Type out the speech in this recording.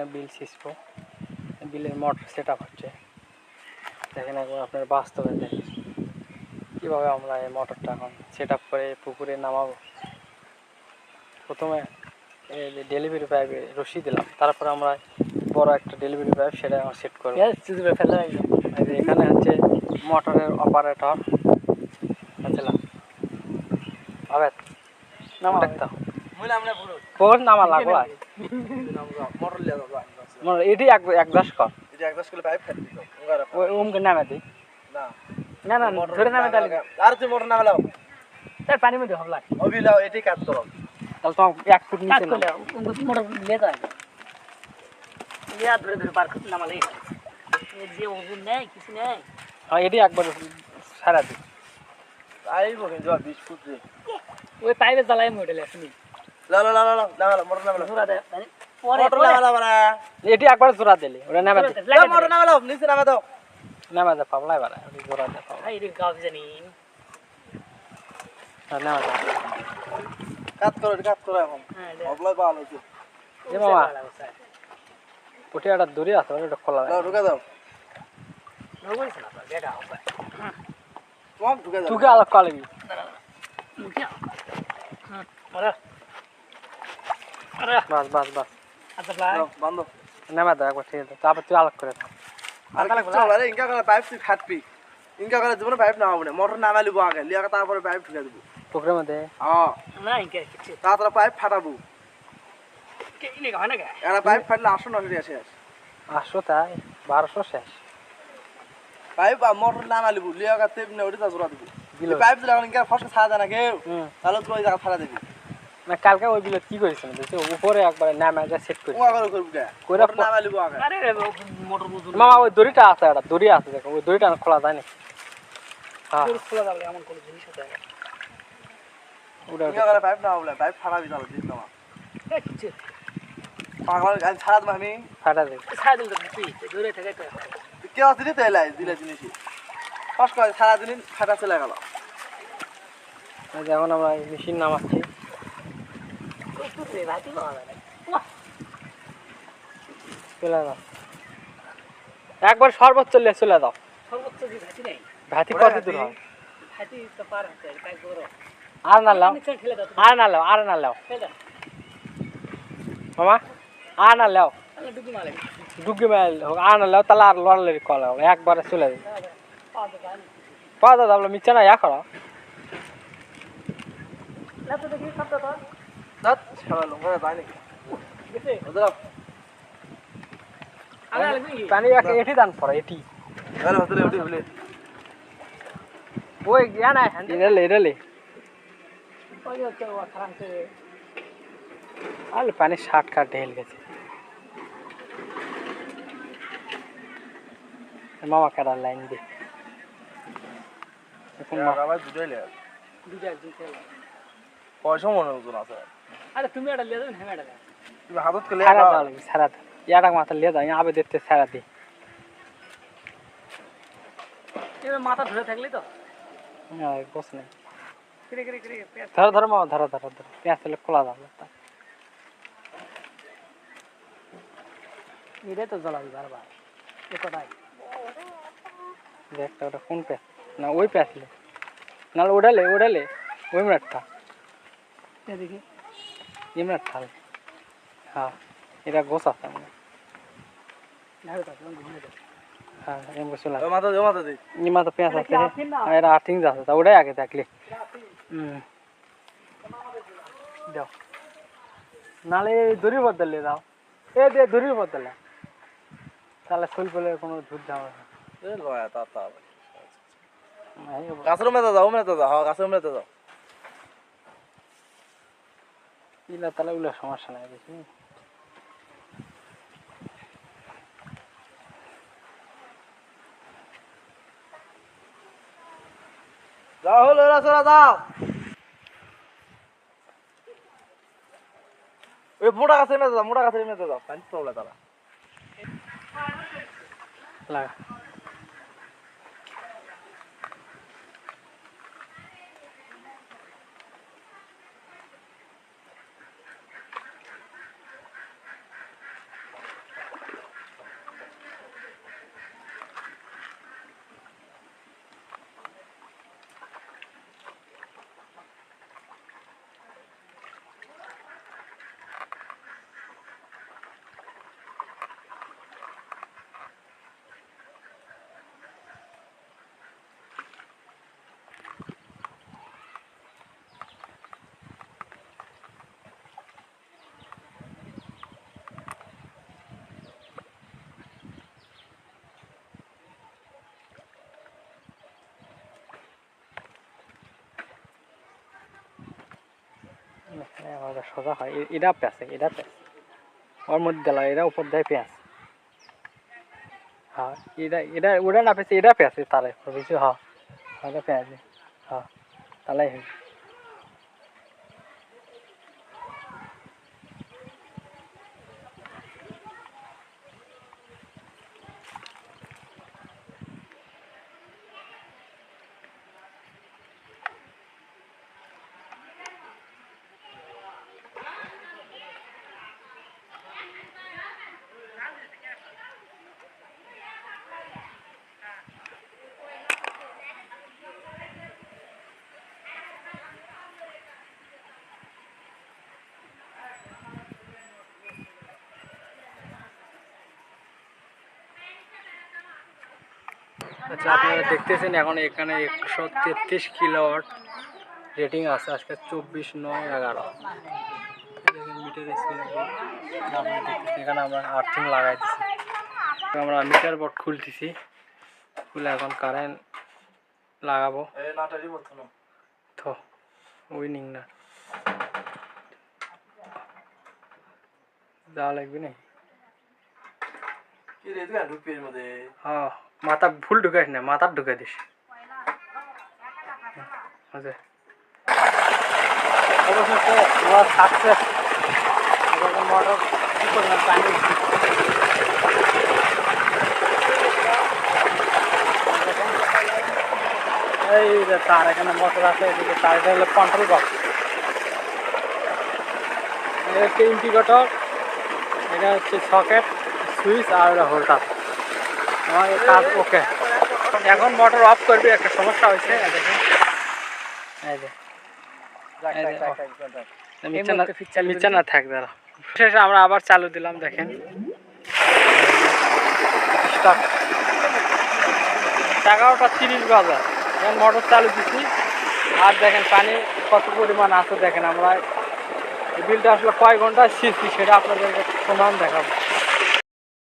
এখানে বিল সিসবো। বিলের motor set হচ্ছে। দেখেন একবার আপনার বাস্তবে দেখেন কীভাবে আমরা এই মোটরটা এখন সেট আপ করে পুকুরে নামাবো। প্রথমে ডেলিভারি পাইপে রশি দিলাম তারপরে আমরা বড় একটা ডেলিভারি পাইপ সেটা আমার সেট করব। ফেলে এখানে হচ্ছে মোটরের অপারেটর বুঝলাম? আবেদ নাম দেখতে মুলা আমরা পুরো কোন নামা লাগো আর মোটর এটি এক এক দশ কর। এটা এক দশ কিলো পাইপ উঙ্গারা ওই ওমকে নামে দিই না। না না ধরে নামে তাহলে আর তুই মোটর নামালাও তার পানির মধ্যে হবলা। অবি লাও এটাই কাজ করো। তাহলে তোমার এক ফুট নিচে নাও। মোটর লেদা লিয়া ধরে ধরে পার করতে নামালে। যে ওজন নেই কিছু নেই হ্যাঁ এটি একবার সারা দিই আইবো কিন্তু আর 20 ফুট ওই পাইপে জ্বালাই মোটেলে শুনি। মোটর মোটর এটি একবার জোড়া দিলি ওটা নামে দিই লাও নিচে নামা দাও। নামে দে পাবলাই বাড়া ওটি জোড়া দে পাবলা। ভাই রে জানি। নামে দে। কাজ করো কাজ করো এখন। ভালো হচ্ছে এ মামা। ওটি একটা দড়ি আছে ওটা খোলা লাও ঢুকে দাও। ঢুকে দাও। তুকে আলাপ কালবি আরে বাস বাস বাস। আচ্ছা ভাই দাও, বন্ধ। নামে দে একবার ঠিক আছে। তারপর তুই আলাপ করে আর ইনকা করে পাইপ তুই খাটবি ইনকা করে জীবনে পাইপ নামাবো না। মোটর নামালিব আগে। লিয়া তারপরে পাইপ ঢুকে দিব। পুকুরের মধ্যে? হ্যাঁ। না ইনকে কিছু তারপরে পাইপ ফাটাবো। কে ইনে না কে? একটা পাইপ ফাটলে আসো না শেষ। আটশো তাই? বারোশো শেষ। পাইপ লিয়া ওটা জোড়া দিব। পাইপ দিলে এখন ইনকা ফসকে ছাড়া যায় না কেউ। তাহলে তুই ওই জায়গা ফাটা দিবি। না কালকে ওই বিলে কি করেছিল দেখছি উপরে একবারে নামে যা সেট করে কইরা আগে। আরে মোটর বুঝুন মামা ওই দড়িটা আছে একটা দড়ি আছে দেখো ওই দড়িটা খোলা যায় না হ্যাঁ। খোলা যাবে এমন কোনো জিনিস আছে ওটা ইনকা পাইপ না না এই কিছু পাগল গাল ছাড়া দেবো আমি। ফাটা দেবে ছাড় দিল তুই দূরে থেকে তো আছে দিতে এলাই দিলে জিনিসই। ফস করে সারা দিন ফাটা চলে গেল। এই এখন আমরা মেশিন নামাচ্ছি। চলে একবার সর্বোচ্চ লে চলে দাও সর্বোচ্চ যে ভাতি নেই। ভাতি কত দূর হয় ভাতি তো পার হচ্ছে তাই বড় আর না লাও। আর না লাও আর না লাও। মামা আর না লাও। মালে ডুগি মাইল হোক আর না লাও তাহলে আর লড়ালি কল একবারে চলে যাবে পাওয়া দাদা মিচ্ছে না ইয়া করো না তো দেখি সব তো দাঁত ছাড়া লঙ্কা যায় নাকি পানি এটি দান পড়ে এটি ওই ইয়া না এরালে এরালে আলে পানি ষাট কাট ঢেল গেছে মামা কাটার লাইন দিয়ে এখন মা- আবার দুটোই লে দুটো পয়সা মনে ওজন আছে আরে তুমি এটা লিয়ে যাবেন হ্যাঁ এটা হাতত কে সারা দাও লাগবে সারা দাও। ইয়াটা মাথা লিয়ে দাও আবে দেখতে সারা দি এবার মাথা ধরে থাকলি তো? বস নেই। কিরে কিরে কিরে ধরো ধরো মামা ধরো ধরো ধরো। পেঁয়াজ তেলে খোলা দাও এটাই তো জ্বালাবি বারবার। এ কটাই ওটা কোন পেঁয়াজ? না ওই পেঁয়াজ লে। নাহলে ওডালে ওডালে ওই মিনিটটা দেখি ইমরাট ঠাল হ্যাঁ এটা গোস আছে তো হ্যাঁ এমনি ওই মাথা দে মাথা দে ইমা তো পেঁয়াজ আছে। না? এটা আর্থিং আছে তা ওটাই আগে থাকলে হুম। দাও। নালে দড়ি বদলে দাও। এ দে দড়ি বদলে। তাহলে ফুল ফুলের কোনো ধূপ দাও এ লয়া তা তা। গাছের মেতে যাও মেতে যাও। হ্যাঁ গাছের মেতে যাও। ইলা তাহলে ওগুলো সমস্যা নাই বেশি যাও হলো চলে যাও। ওই মোটা গাছের মেতে যাও মোটা গাছের মেতে যাও পানি তারা। লাগা। এটা সোজা হয় এটা পেঁয়াজ এটা পেঁয়াজ ওর মধ্যে দিলাম এটা উপর দেয় পেঁয়াজ হ্যাঁ এটা এটা ওটা না পেঁচে এটা পেঁয়াজ তাহলে বুঝছ? হ্যাঁ এটা হ্যাঁ তাহলে আচ্ছা আপনারা দেখতেছেন এখন এখানে একশো তেত্রিশ কিলোওয়াট রেটিং আছে আজকে চব্বিশ নয় এগারো। মিটার এখানে আমরা আর্থিং লাগাই দিছি। আমরা মিটার বোর্ড খুলতেছি খুলে এখন কারেন্ট লাগাবো। তো উইনিং না। যাওয়া লাগবে না কি রে তুই ঢুকবি এর মধ্যে। হ্যাঁ। মাথা ভুল ঢুকাইস না মাথা ঢুকাই দিস। সাকসেস মোটর এই যে তার এখানে মোটর আছে, এদিকে তার এটা কন্ট্রোল এটা হচ্ছে ইন্ডিকেটর এটা হচ্ছে সকেট সুইচ আর এই কাজ ওকে। এখন মোটর অফ করবি একটা সমস্যা হয়েছে। না থাক দাঁড়া। শেষে আমরা আবার চালু দিলাম দেখেন। এগারোটা তিরিশ বাজার এখন মোটর চালু দিচ্ছি আর দেখেন পানি কত পরিমাণ আছে দেখেন আমরা। বিলটা আসলে কয় ঘণ্টা শিখছি সেটা আপনাদেরকে প্রমাণ দেখাবো।